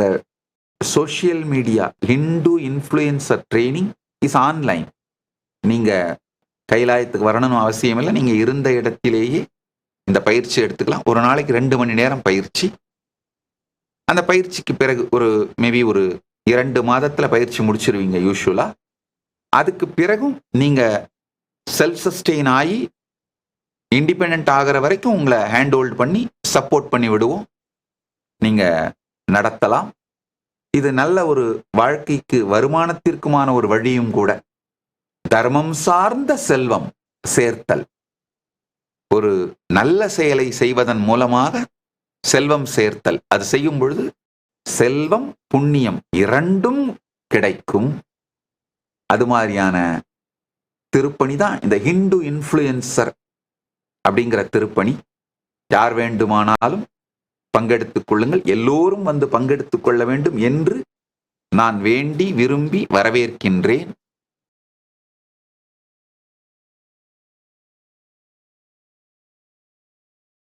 இந்த social media Hindu influencer training is online நீங்கள் கைலாயத்துக்கு வரணும்னு அவசியம் இல்லை. நீங்கள் இருந்த இடத்திலேயே இந்த பயிற்சி எடுத்துக்கலாம். ஒரு நாளைக்கு ரெண்டு மணி நேரம் பயிற்சி. அந்த பயிற்சிக்கு பிறகு ஒரு மேபி ஒரு இரண்டு மாதத்தில் பயிற்சி முடிச்சிருவீங்க யூஷுவலாக அதுக்கு பிறகும் நீங்கள் செல்ஃப் சஸ்டெயின் ஆகி இண்டிபெண்ட் ஆகிற வரைக்கும் உங்களை ஹேண்ட் ஹோல்டு பண்ணி சப்போர்ட் பண்ணி விடுவோம். நீங்கள் நடத்தலாம். இது நல்ல ஒரு வாழ்க்கைக்கு வருமானத்திற்குமான ஒரு வழியும் கூட. தர்மம் சார்ந்த செல்வம் சேர்த்தல். ஒரு நல்ல செயலை செய்வதன் மூலமாக செல்வம் சேர்த்தல். அது செய்யும் பொழுது செல்வம் புண்ணியம் இரண்டும் கிடைக்கும். அது மாதிரியான திருப்பணி தான் இந்த ஹிந்து இன்ஃப்ளூயன்சர் அப்படிங்கிற திருப்பணி. யார் வேண்டுமானாலும் பங்கெடுத்துக் கொள்ளுங்கள். எல்லோரும் வந்து பங்கெடுத்துக் கொள்ள வேண்டும் என்று நான் வேண்டி விரும்பி வரவேற்கின்றேன்.